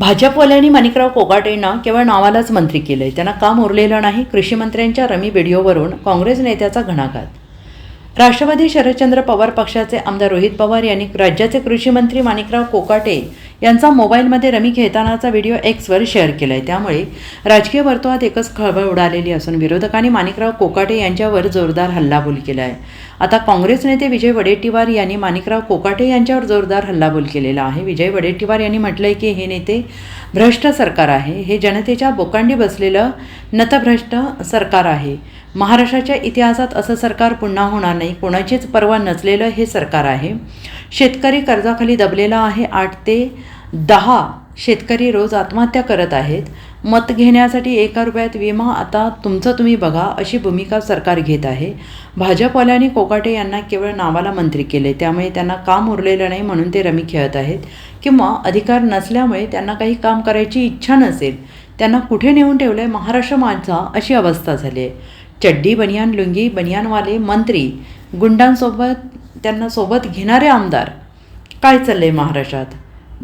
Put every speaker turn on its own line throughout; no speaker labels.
भाजपवाल्यांनी माणिकराव कोकाटेंना केवळ नावालाच मंत्री केलं आहे त्यांना काम उरलेलं नाही कृषीमंत्र्यांच्या रमी व्हिडिओवरून काँग्रेस नेत्याचा घणाघात. राष्ट्रवादी शरदचंद्र पवार पक्षाचे आमदार रोहित पवार यांनी राज्याचे कृषीमंत्री माणिकराव कोकाटे यांचा मोबाईलमध्ये रमी घेतानाचा व्हिडिओ एक्सवर शेअर केला आहे त्यामुळे राजकीय वर्तुळात एकच खळबळ उडालेली असून विरोधकांनी माणिकराव कोकाटे यांच्यावर जोरदार हल्लाबोल केला आहे आता काँग्रेस नेते विजय वडेट्टीवार यांनी माणिकराव कोकाटे यांच्यावर जोरदार हल्लाबोल केलेला आहे. विजय वडेट्टीवार यांनी म्हटलंय की हे नेते भ्रष्ट सरकार आहे. हे जनतेच्या बोकांडी बसलेलं नतभ्रष्ट सरकार आहे. महाराष्ट्राच्या इतिहासात असं सरकार पुन्हा होणार नाही. कोणाचीच पर्वा नसलेलं हे सरकार आहे. शेतकरी कर्जाखाली दबलेला आहे आठ ते दहा शेतकरी रोज आत्महत्या करत आहेत. मत घेण्यासाठी एका रुपयात विमा आता तुमचं तुम्ही बघा अशी भूमिका सरकार घेत आहे. भाजपवाल्यांनी कोकाटे यांना केवळ नावाला मंत्री केले. त्यामुळे त्यांना काम उरलेलं नाही म्हणून ते रमी खेळत आहेत. किंवा अधिकार नसल्यामुळे त्यांना काही काम करायची इच्छा नसेल. त्यांना कुठे नेऊन ठेवलं आहे महाराष्ट्र माझा अशी अवस्था झाली आहे. चड्डी बनियान लुंगी बनियानवाले मंत्री गुंडांसोबत त्यांना सोबत घेणारे आमदार. काय चाललं आहे महाराष्ट्रात?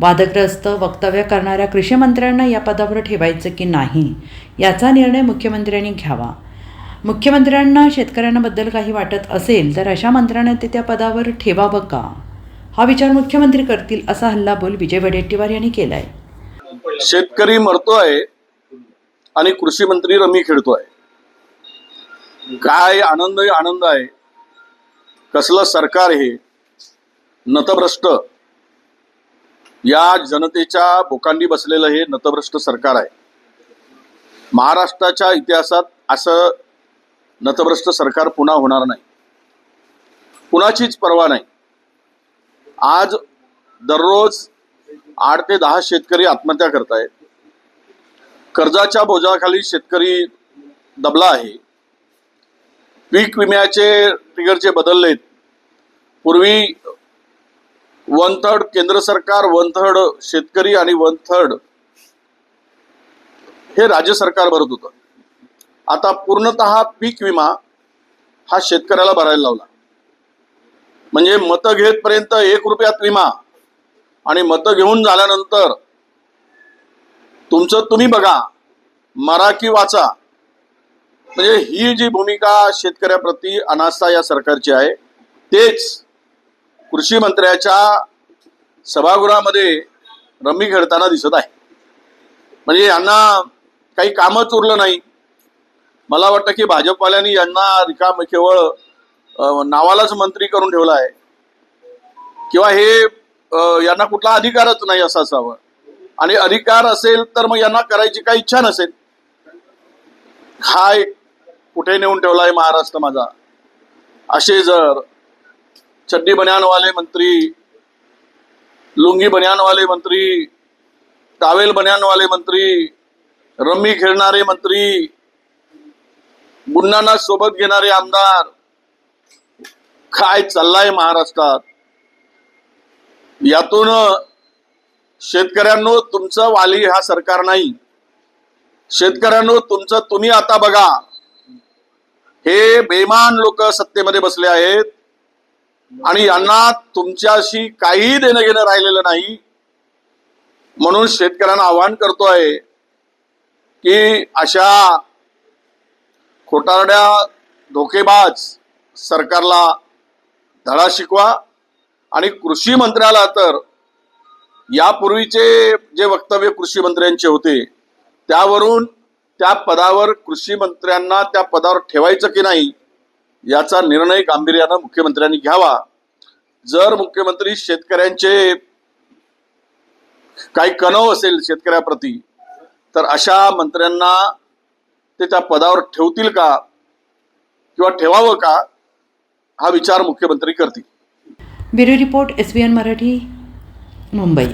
वादग्रस्त वक्तव्य करणाऱ्या कृषी मंत्र्यांना या पदावर ठेवायचं की नाही याचा निर्णय मुख्यमंत्र्यांनी घ्यावा. मुख्यमंत्र्यांना शेतकऱ्यांबद्दल काही वाटत असेल तर अशा मंत्र्यांना ते त्या पदावर ठेवावं का? हा विचार मुख्यमंत्री करतील असा हल्लाबोल विजय वडेट्टीवार यांनी केला आहे
शेतकरी मरतोय आणि कृषी मंत्री रमी खेळतोय. काय आनंद आनंद आहे. कसलं सरकार हे? नतभ्रष्ट या जनतेच्या बोकांडी बसलेलं हे नतभ्रष्ट सरकार आहे. महाराष्ट्राच्या इतिहासात असं नतभ्रष्ट सरकार पुन्हा होणार नाही. कुणाचीच पर्वा नाही. आज दररोज आठ ते दहा शेतकरी आत्महत्या करतायत. कर्जाच्या बोजाखाली शेतकरी दबला आहे. पीक विम्याचे ट्रिगरचे बदललेत पूर्वी वन थर्ड केंद्र सरकार वन थर्ड शेतकरी आणि वन थर्ड हे राज्य सरकार भरत होतं. आता पूर्णतः पीक विमा हा शेतकऱ्याला भरायला लावला. म्हणजे मतं घेतपर्यंत एक रुपयात विमा आणि मतं घेऊन झाल्यानंतर तुमचं तुम्ही बघा मरा की वाचा. म्हणजे ही जी भूमिका शेतकऱ्याप्रती अनास्था या सरकारची आहे तेच कृषी मंत्र्याच्या सभागृहामध्ये रम्मी खेळताना दिसत आहे. म्हणजे यांना काही कामच उरलं नाही. मला वाटतं की भाजपवाल्यांनी यांना रिकाम केवळ नावालाच मंत्री करून ठेवला आहे. किंवा हे यांना कुठला अधिकारच नाही असं असावं. आणि अधिकार असेल तर मग यांना करायची काही इच्छा नसेल. काय कुठे नेऊन ठेवलाय महाराष्ट्र माझा. असे जर चड्डी बन्यानवाले मंत्री लुंगी बन्यानवाले मंत्री टावेल बन्यानवाले मंत्री रम्मी खेळणारे मंत्री मुन्नांना सोबत घेणारे आमदार काय चाललाय महाराष्ट्रात? यातून शेतकऱ्यांनो तुमचं वाली हा सरकार नाही. शेतकऱ्यांनो तुमचं तुम्ही आता बघा. हे बेमान लोक सत्तेमध्ये बसले आहेत. आणि यांना तुमच्याशी काही देणं घेणं राहिलेलं नाही. म्हणून शेतकऱ्यांना आवाहन करतोय की अशा खोटारड्या धोकेबाज सरकारला धडा शिकवा आणि कृषी मंत्र्याला तर यापूर्वीचे जे वक्तव्य कृषी मंत्र्यांचे होते त्यावरून त्या पदावर कृषी मंत्र्यांना त्या पदावर ठेवायचं की नाही याचा निर्णय गांभीर्यानं मुख्यमंत्र्यांनी घ्यावा. जर मुख्यमंत्री शेतकऱ्यांचे काही कणव असेल शेतकऱ्याप्रती तर अशा मंत्र्यांना ते त्या पदावर ठेवतील का? किंवा ठेवावं का? हा विचार मुख्यमंत्री करतील.
Bureau report S B N Marathi Mumbai.